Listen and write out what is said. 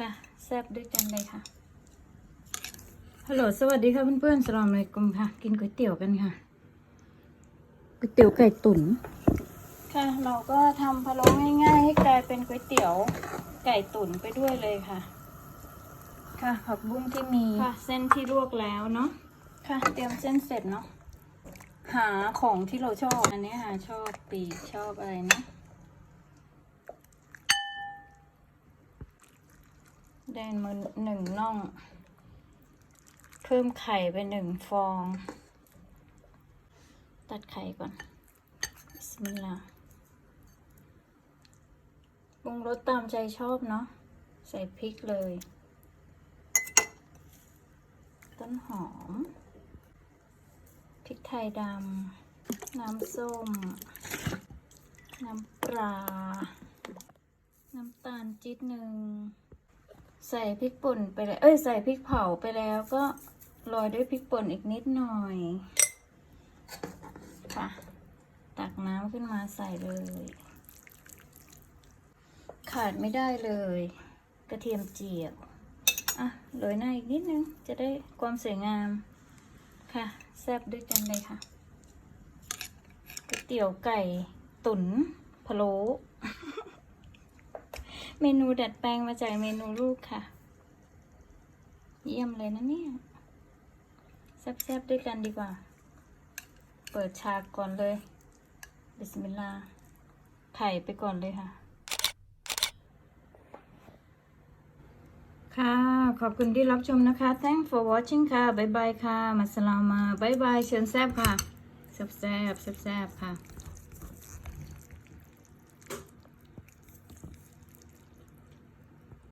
ค่ะ แซ่บด้วยกันเลยค่ะ ฮัลโหล สวัสดีค่ะเพื่อนๆสลามเลยกุมค่ะ กินก๋วยเตี๋ยวกันค่ะ ก๋วยเตี๋ยวไก่ตุ๋น ค่ะ เราก็ทำพะโล้ง่ายๆ ให้กลายเป็นก๋วยเตี๋ยวไก่ตุ๋นไปด้วยเลยค่ะ ค่ะ ผักบุ้งที่มี ค่ะ เส้นที่ลวกแล้วเนาะ ค่ะ เตรียมเส้นเสร็จเนาะ หาของที่เราชอบ อันนี้หาชอบปีกชอบอะไรนะ แดนมือหนึ่งน่อง เพิ่มไข่ไปหนึ่งฟอง ตัดไข่ก่อนบิสมิลลาห์ปรุงรสตามใจชอบเนาะ ใส่พริกเลย ต้นหอม พริกไทยดำ น้ำส้ม น้ำปลา น้ำตาลจิตหนึ่ง ใส่พริกป่นไปเลยเอ้ยใส่พริกเผาไปแล้วก็โรยด้วยพริกป่นอีกนิดหน่อยค่ะตักน้ำขึ้นมาใส่เลย ขาดไม่ได้เลย กระเทียมเจียวอะโรยหน้าอีกนิดนึง จะได้ความสวยงามค่ะ แซ่บด้วยกันเลยค่ะก๋วยเตี๋ยวไก่ตุ๋นพะโล้ เมนูดัดแปลงมาจากเมนูลูกค่ะ เยี่ยมเลยนะเนี่ย แซ่บๆด้วยกันดีกว่า เปิดฉากก่อนเลยบิสมิลลาห์ไข่ไปก่อนเลยค่ะ ค่ะ ขอบคุณที่รับชมนะคะ thank for watching ค่ะบายบายค่ะมัสลามาบายบายเชิญแซบค่ะแซบแซบแซบแซบค่ะ